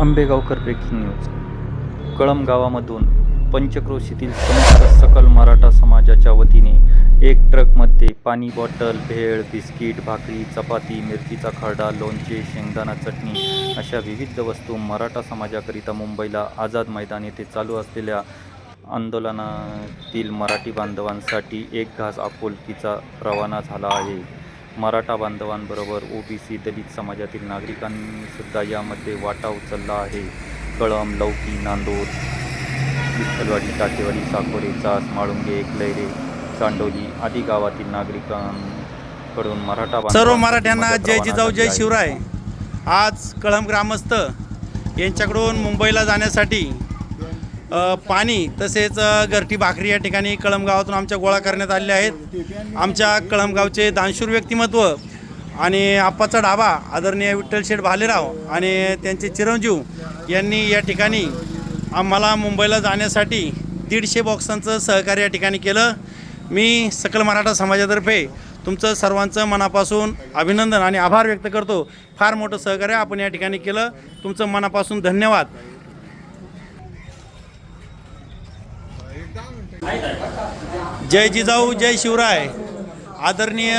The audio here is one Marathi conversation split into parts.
Ambegaonkar breaking news. कळम गावामधून पंचक्रोशीतील समस्त सकल मराठा समाजाच्या वतीने एक ट्रकमध्ये पाणी बॉटल भेळ बिस्किट भाकरी चपाती मिरचीचा खरडा लोणचे शेंगदाणा चटणी अशा विविध वस्तू मराठा समाजाकरिता मुंबईला आझाद मैदान येथे चालू असलेल्या आंदोलनातील मराठी बांधवांसाठी एक घास आपुलकीचा रवाना झाला आहे. मराठा बांधवांबरोबर ओबीसी दलित समाजातील नागरिकांनी सुद्धा यामध्ये वाटा उचलला आहे कळम लौकी नांदूर विठ्ठलवाडी टाकेवाडी साकोरे चास माळुंगे एकलैरे चांडोली आदी गावातील नागरिकांकडून मराठा सर्व मराठ्यांना जय जिजाऊ जय. शिवराय आज कळम ग्रामस्थ यांच्याकडून मुंबईला जाण्यासाठी पाणी तसेच घरटी भाकरी या ठिकाणी कळमगावातून आमच्या गोळा करण्यात आलेल्या आहेत. आमच्या कळमगावचे दानशूर व्यक्तिमत्व आणि आप्पाचा ढाबा आदरणीय विठ्ठल शेठ भालेराव आणि त्यांचे चिरंजीव यांनी या ठिकाणी आम्हाला मुंबईला जाण्यासाठी दीडशे बॉक्सांचं सहकार्य या ठिकाणी केलं. मी सकल मराठा समाजातर्फे तुमचं सर्वांचं मनापासून अभिनंदन आणि आभार व्यक्त करतो. फार मोठं सहकार्य आपण या ठिकाणी केलं. तुमचं मनापासून धन्यवाद. जय जिजाऊ जय शिवराय. आदरणीय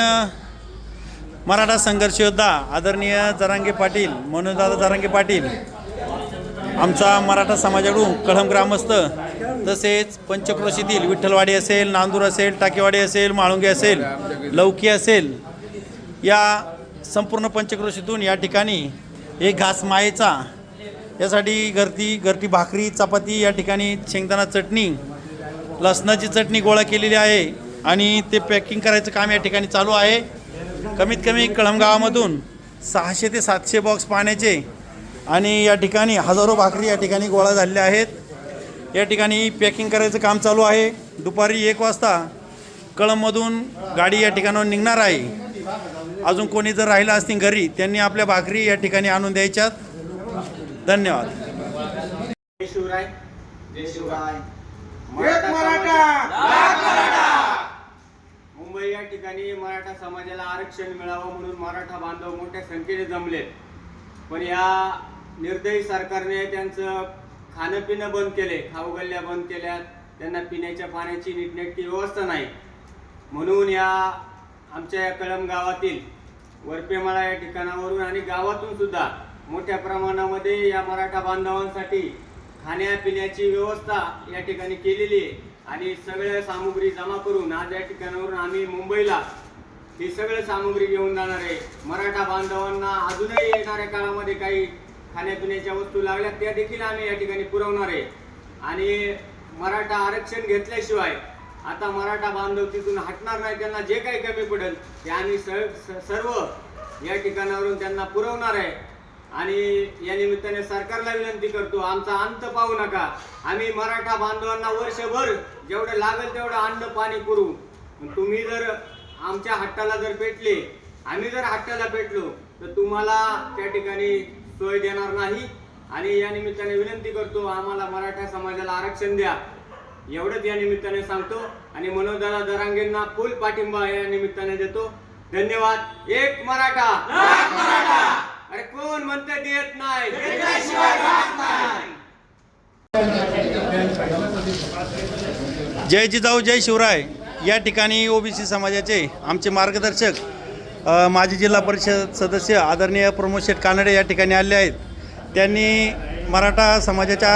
मराठा संघर्ष योद्धा आदरणीय जरांगे पाटील मनोजदादा जरांगे पाटील आमचा मराठा समाजाकडून कळम ग्रामस्थ तसेच पंचक्रोशीतील विठ्ठलवाडी असेल नांदूर असेल टाकेवाडी असेल माळुंगे असेल लौकी असेल या संपूर्ण पंचक्रोशीतून या ठिकाणी एक घास मायेचा यासाठी घरती घरटी भाकरी चपाती या ठिकाणी शेंगदाणा चटणी लसणाची चटणी गोळा केलेली आहे आणि ते पॅकिंग करायचं काम या ठिकाणी चालू आहे. कमीत कमी कळम गावामधून सहाशे ते सातशे बॉक्स पाण्याचे आणि या ठिकाणी हजारो भाकरी या ठिकाणी गोळा झालेल्या आहेत. या ठिकाणी पॅकिंग करायचं काम चालू आहे. दुपारी एक वाजता कळममधून गाडी या ठिकाणावर निघणार आहे. अजून कोणी जर राहिलं असतील घरी त्यांनी आपल्या भाकरी या ठिकाणी आणून द्यायच्यात. धन्यवाद. जय शिवराय. जय शिवराय. एक मराठा मुंबई या ठिकाणी मराठा समाजाला आरक्षण मिळावं म्हणून मराठा बांधव मोठ्या संख्येने जमलेत. पण या निर्दयी सरकारने त्यांचं खाणं पिणं बंद केले खाऊगल्ल्या बंद केल्या त्यांना पिण्याच्या पाण्याची नीटनेटकी व्यवस्था नाही. म्हणून या आमच्या या कळम गावातील वरपेमाळा या ठिकाणावरून आणि गावातून सुद्धा मोठ्या प्रमाणामध्ये या मराठा बांधवांसाठी खाण्यापिण्याची व्यवस्था या ठिकाणी केलेली आहे. आणि सगळ्या सामुग्री जमा करून आज या ठिकाणावरून आम्ही मुंबईला ही सगळं सामुग्री घेऊन जाणार आहे. मराठा बांधवांना अजूनही येणाऱ्या काळामध्ये काही खाण्यापिण्याच्या वस्तू लागल्या त्या देखील आम्ही या ठिकाणी पुरवणार आहे. आणि मराठा आरक्षण घेतल्याशिवाय आता मराठा बांधव तिथून हटणार नाही त्यांना जे काही कमी पडेल ते आम्ही स- सर्व या ठिकाणावरून त्यांना पुरवणार आहे. आणि या निमित्ताने सरकारला विनंती करतो आमचा अंत पाहू नका. आम्ही मराठा बांधवांना वर्षभर जेवढं लागेल तेवढं अन्न पाणी करू. तुम्ही जर आमच्या हट्टाला जर पेटले आम्ही जर हट्टाला पेटलो तर तुम्हाला त्या ठिकाणी सोय देणार नाही. आणि या निमित्ताने विनंती करतो आम्हाला मराठा समाजाला आरक्षण द्या. एवढंच या निमित्ताने सांगतो. आणि मनोजदादा दरांगेंना फुल पाठिंबा या निमित्ताने देतो. धन्यवाद. एक मराठा. अरे कोण म्हणतं देत नाही? जय जिजाऊ जय शिवराय. या ठिकाणी ओबीसी समाजाचे आमचे मार्गदर्शक माजी जिल्हा परिषद सदस्य आदरणीय प्रमोद शेठ कानडे या ठिकाणी आले आहेत. त्यांनी मराठा समाजाच्या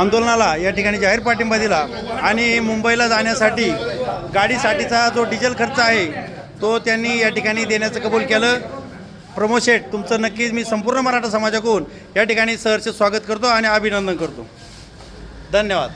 आंदोलनाला या ठिकाणी जाहीर पाठिंबा दिला आणि मुंबईला जाण्यासाठी गाडीसाठीचा जो डिझेल खर्च आहे तो त्यांनी या ठिकाणी देण्याचं कबूल केलं. प्रमोद शेठ तुमचं नक्कीच मी संपूर्ण मराठा समाजाकडून या ठिकाणी सरचे स्वागत करतो आणि अभिनंदन करतो. धन्यवाद.